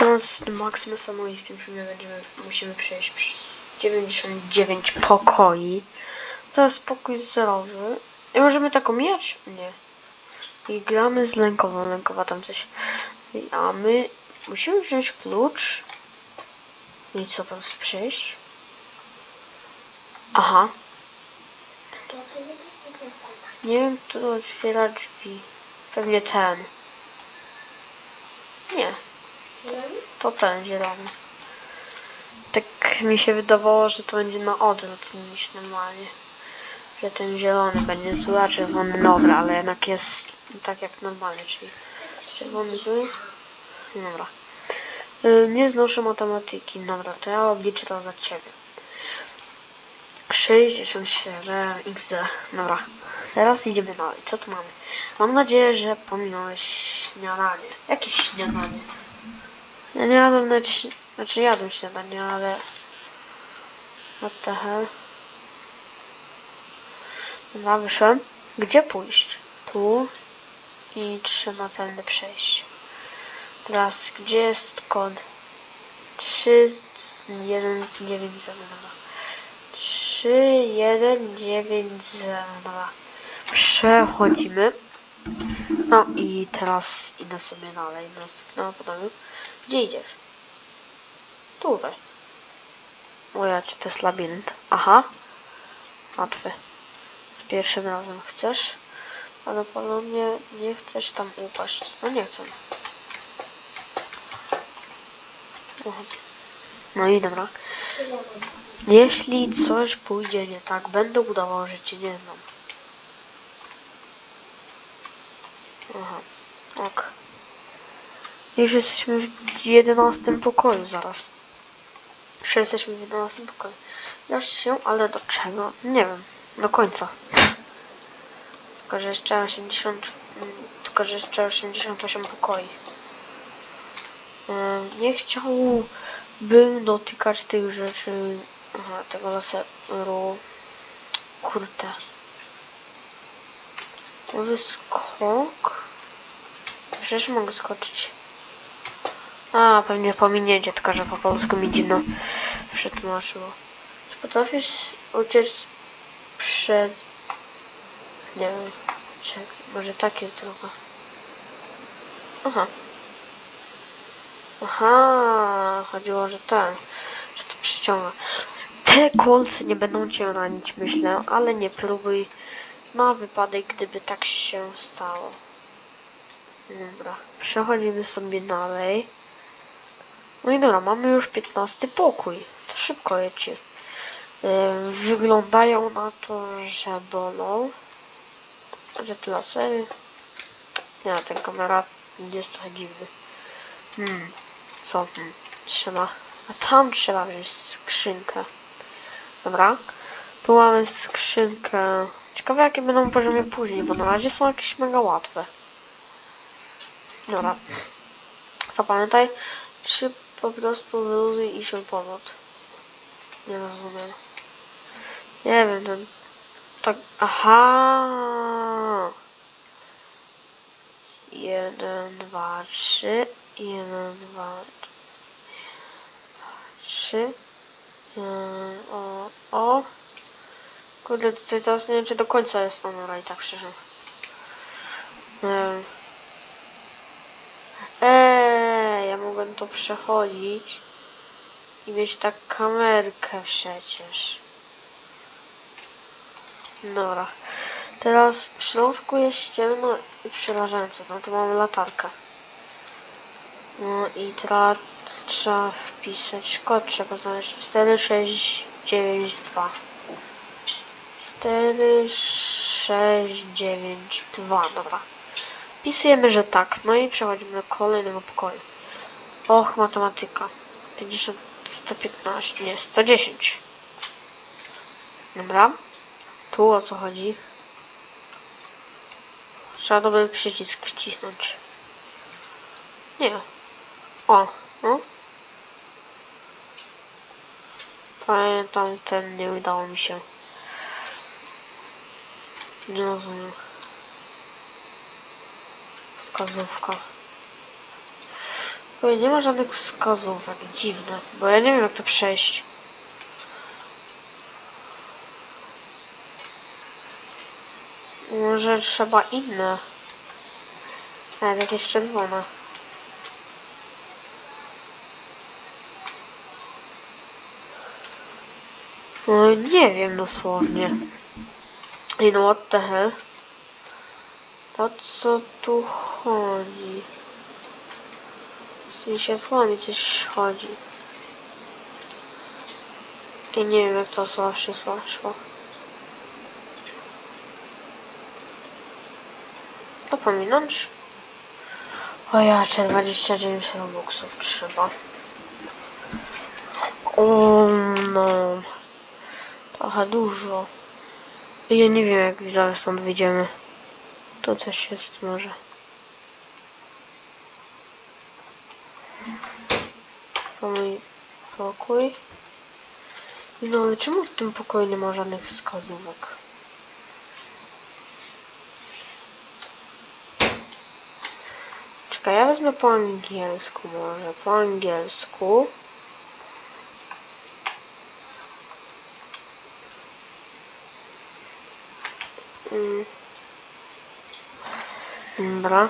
Teraz Maksym samo i w tym filmie będziemy, musimy przejść przez 99 pokoi. To jest pokój zerowy. I możemy tak omijać? Nie. I gramy z lękową. Lękowa tam coś. A my musimy wziąć klucz. I co, prostu przejść? Aha. Nie wiem, kto otwiera drzwi. Pewnie ten. Nie, to ten zielony. Tak mi się wydawało, że to będzie na odwrót niż normalnie. Że ten zielony będzie zły, a czerwony dobra, ale jednak jest tak jak normalnie, czyli czerwony zły. Dobra. Nie znoszę matematyki. Dobra, to ja obliczę to za ciebie. 67 XD. Dobra. Teraz idziemy dalej. Co tu mamy? Mam nadzieję, że pominąłeś śniadanie. Jakie śniadanie? Ja nie jadłem nawet... śni- Znaczy jadłem śniadanie, ale... What the hell? Dobra, wyszłem. Gdzie pójść? Tu. I trzeba tędy przejść. Teraz, gdzie jest kod? 3, 1, 9, 0, dobra. 3, 1, 9, 0, dobra. Przechodzimy. No i teraz idę sobie dalej. Następna podaniu. Gdzie idziesz? Tutaj. O ja, czy to jest labirynt? Aha. Łatwy. Z pierwszym razem chcesz? Ale podobnie nie chcesz tam upaść. No nie chcę. Aha. No i dobra. Jeśli coś pójdzie nie tak, będę udawał, że cię nie znam. Aha, ok. Już jesteśmy w 11 pokoju zaraz. Już jesteśmy w 11 pokoju. Ja się, ale do czego? Nie wiem. Do końca. Tylko, że jeszcze 80... mm, Tylko, że jeszcze 88 pokoi. Ym, Nie chciałbym dotykać tych rzeczy... Aha, tego laseru... Kurde. Może skok? Przecież mogę skoczyć. A, pewnie pominięcie, tylko że po polsku mi dziwno przetłumaczyło. Czy potrafisz uciec przed... Nie wiem. Może tak jest droga. Aha. Aha, chodziło, że ten, że to przyciąga. Te kolce nie będą cię ranić, myślę, ale nie próbuj na wypadek, gdyby tak się stało. Dobra, przechodzimy sobie dalej. No i dobra, mamy już 15 pokój. To szybko jecie. Yy, wyglądają na to, że bolą. Że te lasery. Nie, ten kamera jest trochę dziwny. Hmm, co? Hmm, trzeba. A tam trzeba wziąć skrzynkę. Dobra. Tu mamy skrzynkę. Ciekawe jakie będą poziomy później, bo na razie są jakieś mega łatwe. Dobra. Zapamiętaj, czy po prostu wyluzuj i się powód. Nie rozumiem. Nie wiem, ten... Tak... Aha. Jeden, dwa, trzy. Jeden, dwa, trzy. Jeden, o, o. Kurde, tutaj teraz nie wiem, czy do końca jest on, ale i tak przeżył. Eee, eee, ja mogłem to przechodzić i mieć tak kamerkę przecież. Dobra. Teraz w środku jest ciemno i przerażająco. No to mamy latarkę. No i teraz trzeba wpisać kod, trzeba znaleźć 4692. 4692, dobra. Wpisujemy, że tak. No i przechodzimy do kolejnego pokoju. Och, matematyka. 50, 115, nie, 110. Dobra. Tu o co chodzi? Trzeba dobry przycisk wcisnąć. Nie. O, no. Pamiętam ten, nie udało mi się. Nie rozumiem. Wskazówka. Bo nie ma żadnych wskazówek, dziwne, bo ja nie wiem jak to przejść. Może trzeba inne. Nawet jakieś czerwone. No nie wiem dosłownie. You know what the hell? O co tu chodzi? Z tymi światłami coś chodzi. I nie wiem jak to słowa wszystko szło. To pominąć? O ja, czy 29 robuxów trzeba. O no. Trochę dużo. Ja nie wiem jak zaraz stąd wyjdziemy. To coś jest może. To mój pokój. No ale czemu w tym pokoju nie ma żadnych wskazówek? Czekaj, ja wezmę po angielsku może. Po angielsku. Mm. Dobra.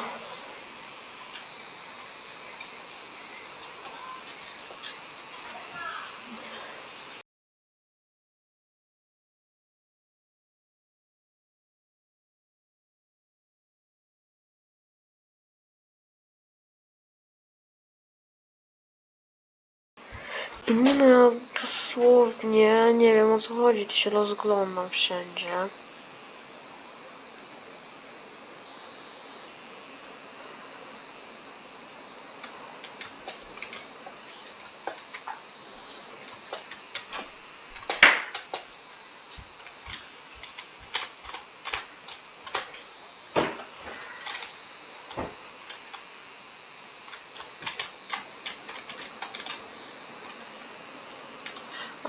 Nie no, ja dosłownie nie wiem o co chodzi, to się rozglądam wszędzie.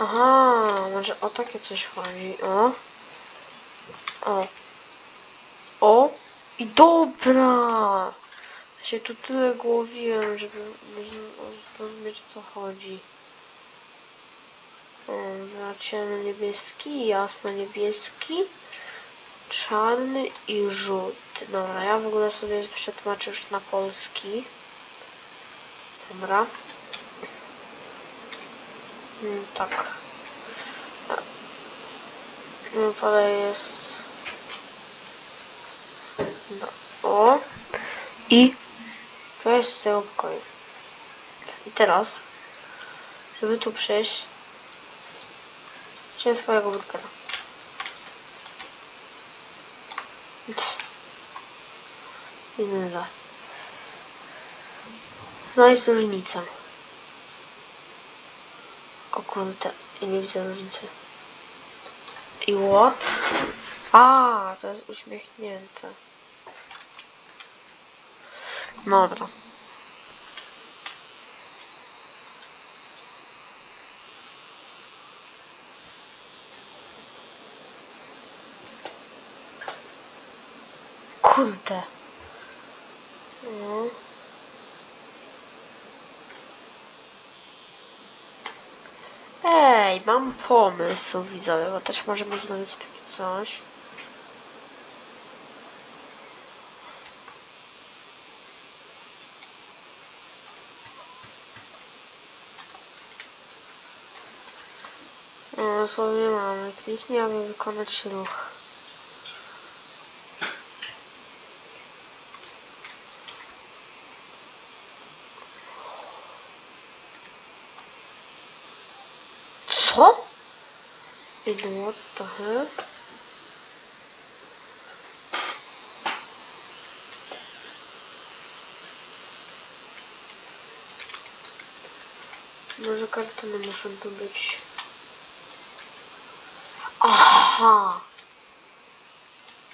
Aha, może o takie coś chodzi, o. O. O. I dobra! Ja się tu tyle głowiłem, żeby zrozumieć o co chodzi. O, za ciemno niebieski, jasno niebieski, czarny i żółty. Dobra, ja w ogóle sobie przetłumaczę już na polski. Dobra. Mm, tak. Pole jest... No. O. I to jest z tego pokoju. I teraz, żeby tu przejść, wziąłem swojego burgera. Jeden, dwa. No jest różnica. O ja nie widzę różnicy. I what? A, to jest uśmiechnięte. Dobra. Kurde. No. Mam pomysł, widzowie, bo też możemy zrobić takie coś. No, dosłownie mamy. Kliknij, aby wykonać ruch. Co? I what the hell? Może kartony muszą tu być. Aha!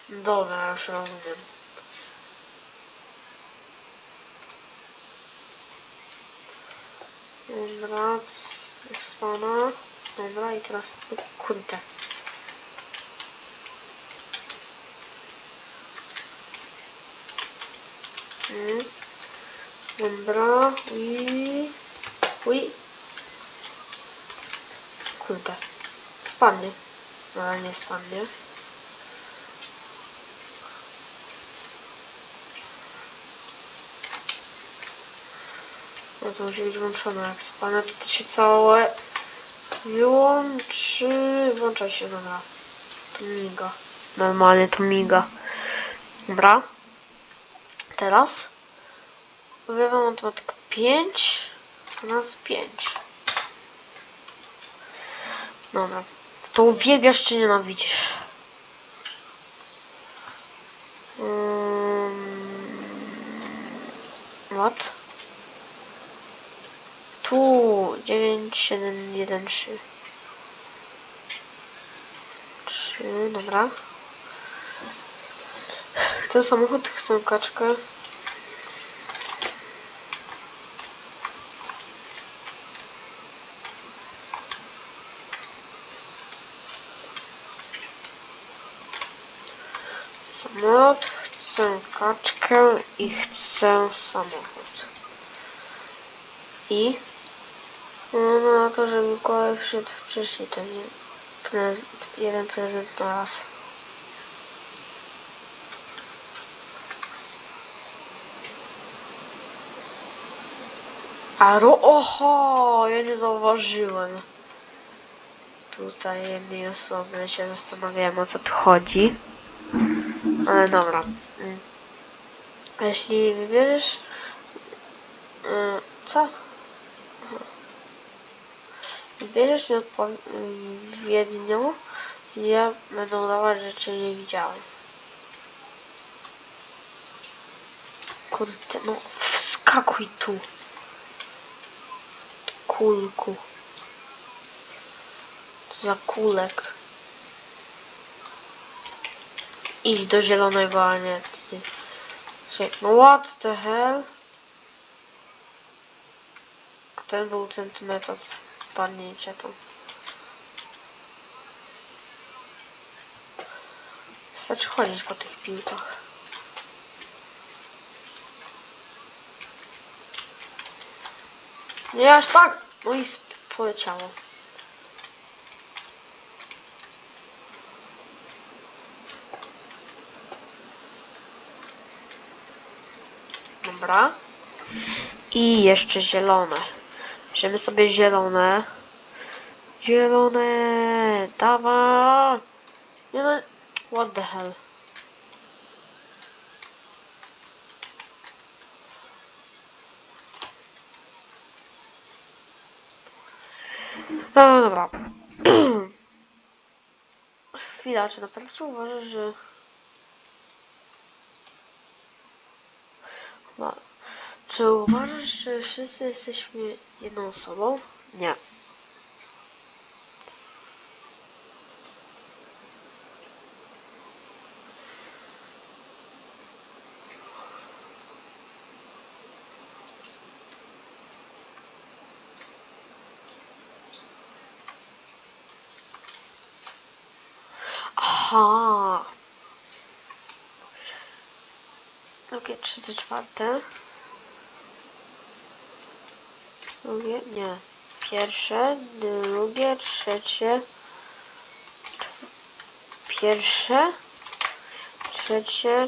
Dobra, już rozumiem. Dobra, spana. Dobra, i teraz... Kurde. Mm. Dobra. I... Uj. Kurde. Spadnie. No, nie spadnie. No to musi być włączone. Jak spadnie, to, to się całe wyłączy. Włącza się, dobra. To miga. Normalnie to miga. Dobra. Teraz. Wywiadam matematykę 5 razy 5. Dobra. To uwielbiasz czy nienawidzisz? Um, what? Tu 9, 7, 1, 3. 3, dobra. Chcę samochód, chcę kaczkę. Samolot, chcę kaczkę i chcę samochód. I no na to, że Mikołaj wszedł wcześniej, nie prez, jeden prezent na raz. A ro, oho, ja nie zauważyłem. Tutaj jednej osoby się zastanawiałem o co tu chodzi. Ale dobra. Mm. Jeśli wybierzesz... y, Co? Aha. Wybierzesz nieodpowiednią, ja będę udawać, że cię nie widziałem. Kurde, no wskakuj tu. Kulku. Co za kulek. Idź do zielonego, a No what the hell? Ten był centymetr od padnięcia tam. Wystarczy chodzić po tych piłkach. Nie aż tak! No i poleciało. Dobra. I jeszcze zielone. Bierzemy sobie zielone. Zielone. Dawa. Nie no. What the hell. No dobra. Chwila, czy naprawdę uważasz, że... Chyba- Czy uważasz, że wszyscy jesteśmy jedną osobą? Nie. Aha. Drugie, trzecie, czwarte. Drugie, nie. Pierwsze, drugie, trzecie. Pierwsze, trzecie,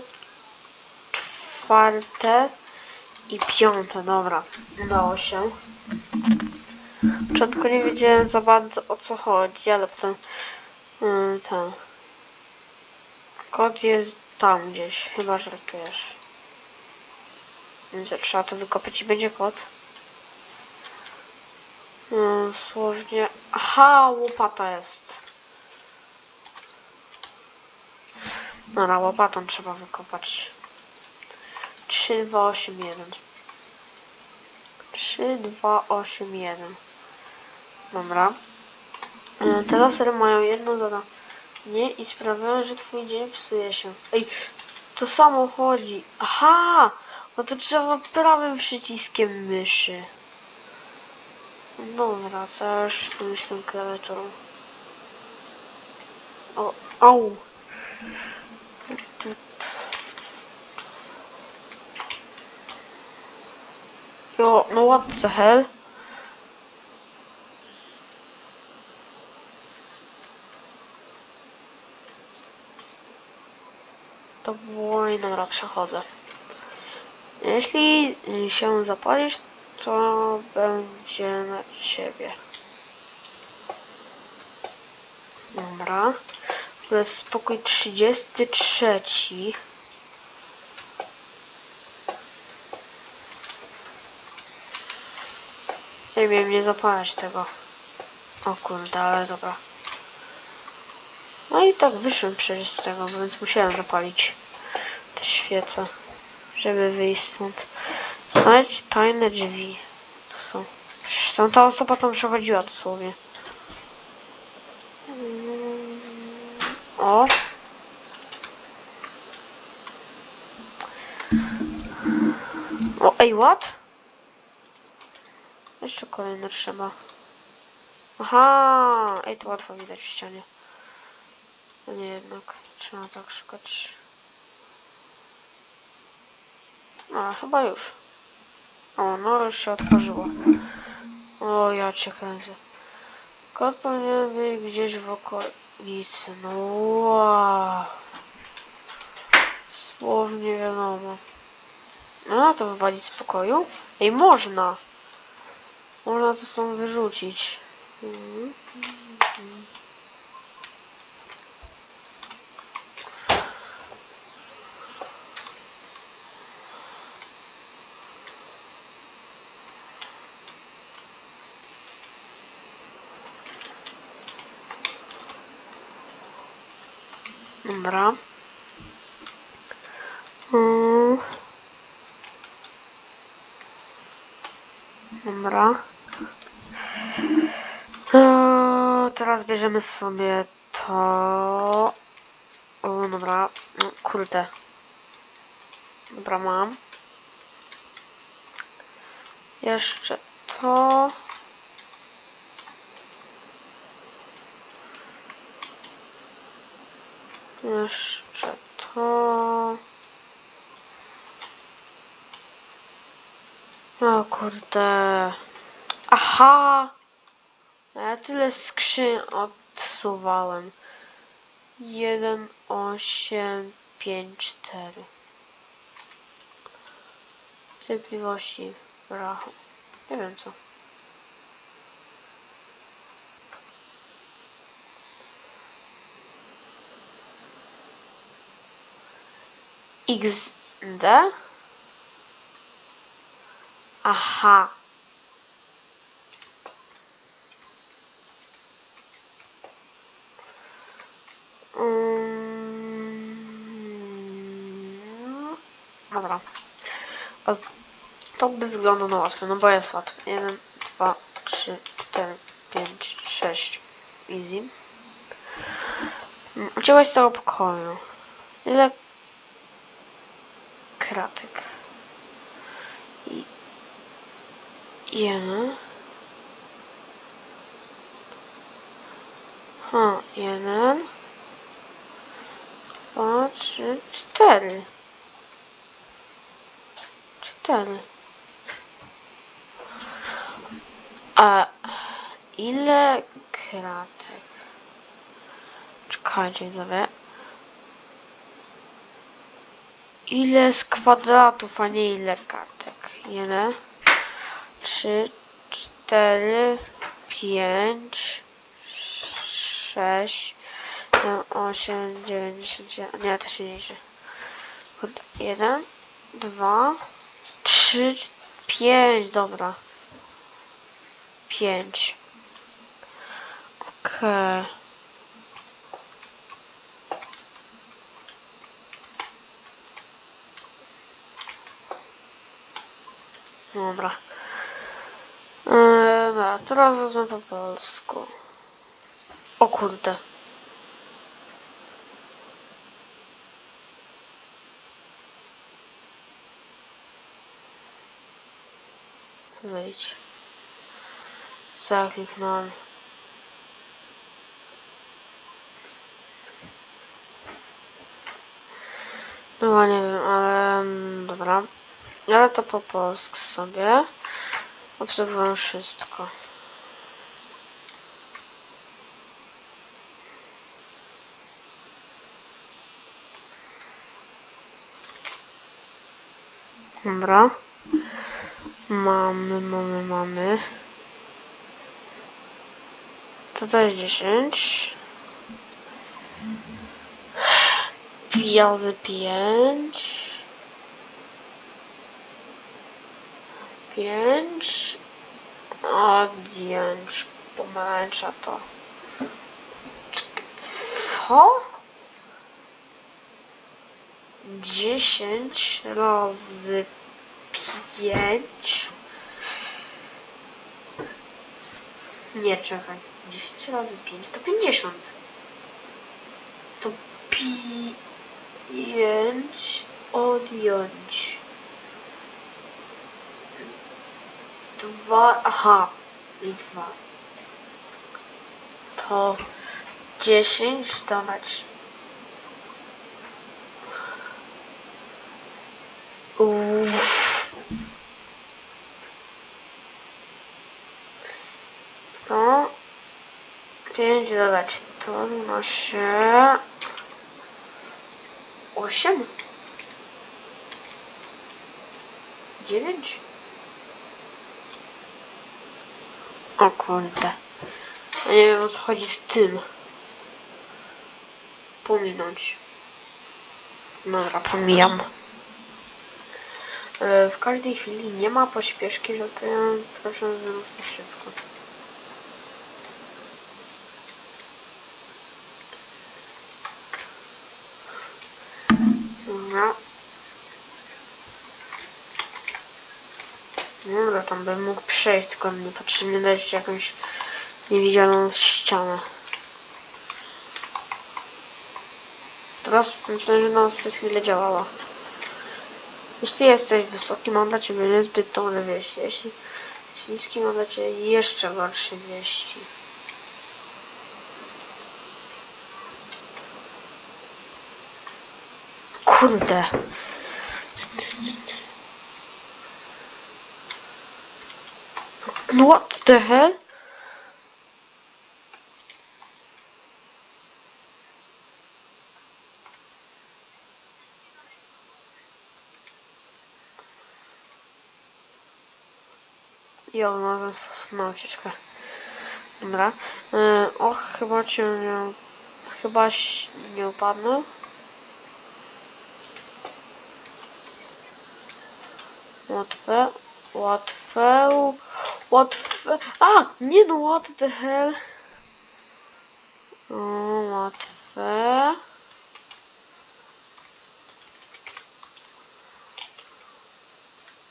czwarte i piąte. Dobra, udało się. Początku nie wiedziałem za bardzo o co chodzi, ale potem yy, ten kod jest tam gdzieś, chyba żartujesz. Więc trzeba to wykopać i będzie kod. Yy, słownie. Aha, łopata jest. Dobra, łopatą trzeba wykopać. 3, 2, 8, 1. 3, 2, 8, 1. Dobra. E, Te lasery mają jedno zadanie i sprawiają, że twój dzień psuje się. Ej, to samo chodzi. Aha! No to trzeba prawym przyciskiem myszy. Dobra, już myślę klawiaturą. O, au! Takiego, no what the hell? To było dobra, przechodzę. Jeśli się zapalisz, to będzie na ciebie. Dobra. To jest spokój 33. Nie wiem, nie zapalać tego. O kurde, ale dobra. No i tak wyszłem przecież z tego, więc musiałem zapalić te świece, żeby wyjść stąd. Znajdź tajne drzwi. To są. Przecież tam ta osoba tam przechodziła dosłownie. O. O, ej, what? Jeszcze kolejne trzeba. Aha, ej, to łatwo widać w ścianie. No nie jednak, trzeba tak szukać. A, chyba już. O, ja cię kręcę. Kot powinien być gdzieś w okolicy. No wow. Słownie wiadomo. No na to wywalić z pokoju? Ej, można! Można to są wyrzucić. Mhm. Dobra. Mm. Dobra. Eee, teraz bierzemy sobie to. O, dobra. No, kurde. Dobra, mam. Jeszcze to. Jeszcze to. O kurde. Aha! Ja tyle skrzyń odsuwałem. Jeden, osiem, pięć, cztery. Cierpliwości brachu. Nie wiem co. XD? Aha. Mm, Dobra. O, To by wyglądało na łatwe, no bo jest łatwe. 1, 2, 3, 4, 5, 6. Easy. Mm, Uciekłaś z całego pokoju. Ile kratek? I jeden. Ha, jeden. Dwa, trzy, cztery. Cztery. A ile kratek? Czekajcie, widzowie. Ile z kwadratów, a nie ile kartek? Jeden, trzy, cztery, pięć, sześć, siedem, osiem, dziewięć, dziesięć, jeden- nie, to się nie liczy. Kurde, Jeden, dwa, trzy, pięć, dobra. Pięć. Okej. Dobra. Eee, dobra, teraz wezmę po polsku. O kurde. Wejdź. Zakliknąłem. No nie wiem, ale mm, dobra. Ale to po polsku sobie. Obserwuję wszystko. Dobra. Mamy, mamy, mamy. To to jest 10. Razy 5. 5. Odjąć pomarańcza to. Co? 10 razy 5. Nie, czekaj. 10 razy 5 to 50. To 5 odjąć. 2, aha, 2. To 10 dodać. Uff. To 5 dodać to równa się 8 9 O kurde. Ja nie wiem o co chodzi z tym. Pominąć. Dobra, pomijam. E, W każdej chwili nie ma pośpieszki, żartuję, proszę zrób to szybko. Dobra. Dobra, tam bym mógł przejść, tylko mnie potrzebnie dać jakąś niewidzialną ścianę. Teraz myślę, że nam przez chwilę działała. Jeśli jesteś wysoki, mam dla ciebie niezbyt dobre wieści. Jeśli jesteś niski, mam dla ciebie jeszcze gorsze wieści. Kurde. What the hell? Jo, znalazłem sposób na ucieczkę. Dobra. Yy, och, chyba cię nie... Chyba nie upadnę. Łatwe. Łatwe. Łatwe. A! Nie no, what the hell? O, łatwe.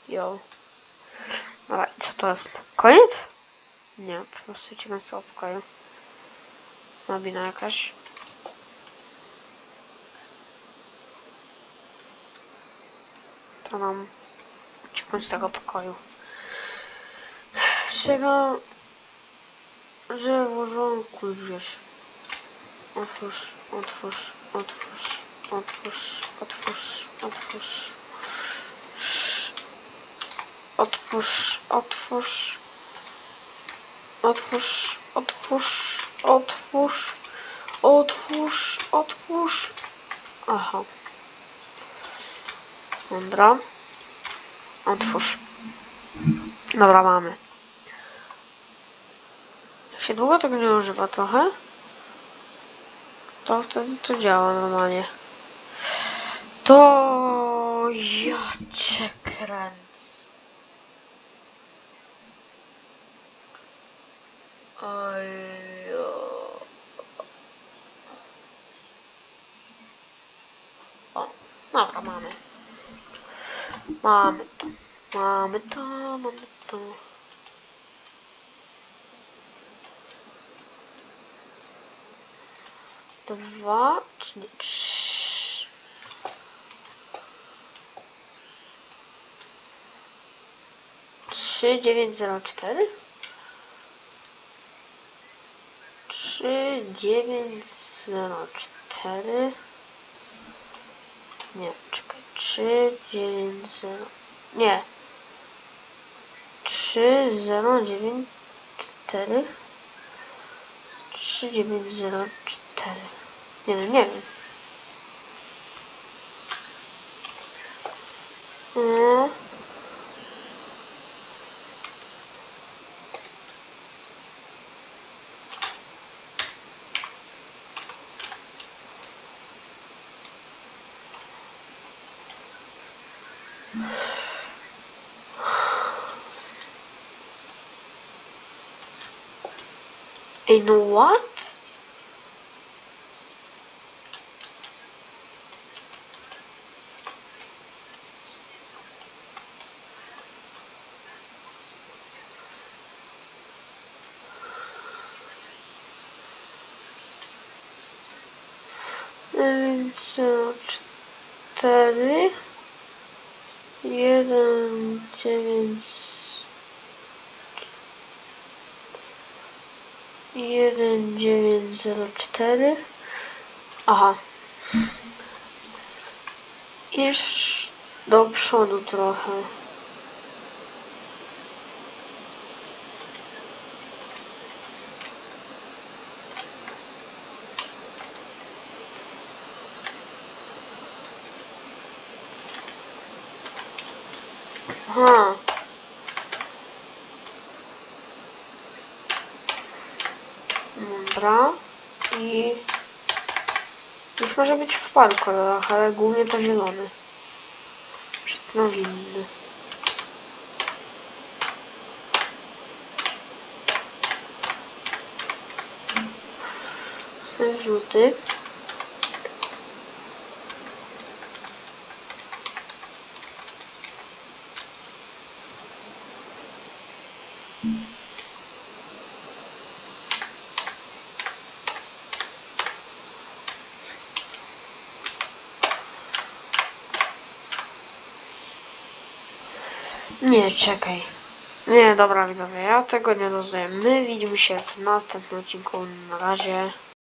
Jo. Dobra, co to jest? Koniec? Nie, po prostu idziemy sobie w pokoju. Nabina jakaś. To nam ucieknąć z tego pokoju. Czego, że w porządku gdzieś. Otwórz, otwórz, otwórz, otwórz, otwórz, otwórz. Otwórz, otwórz. Otwórz, otwórz, otwórz, otwórz, otwórz. Aha. Dobra. Otwórz. Dobra, mamy. Się długo tego nie używa trochę, to wtedy to działa normalnie. To ja cię kręcę. O, dobra, mamy. Mamy to. Mamy to, mamy to. Dwa, trzy. Trzy, dziewięć, zero, cztery. Trzy, dziewięć, zero, cztery. Nie, czekaj. Trzy, dziewięć, zero. Nie. Trz- trzy zero dziewięć cztery trzy dziewięć zero cztery Nie wiem, nie wiem. Mm. Ej, no what? Cztery, jeden, dziewięć, jeden, dziewięć, zero, cztery. Aha. Iż do przodu trochę. Aha. Dobra. I już może być w paru kolorach, ale głównie to zielony. Przednowinny. Ten żółty. Czekaj. Nie, dobra widzowie, ja tego nie rozumiem. My widzimy się w następnym odcinku. Na razie.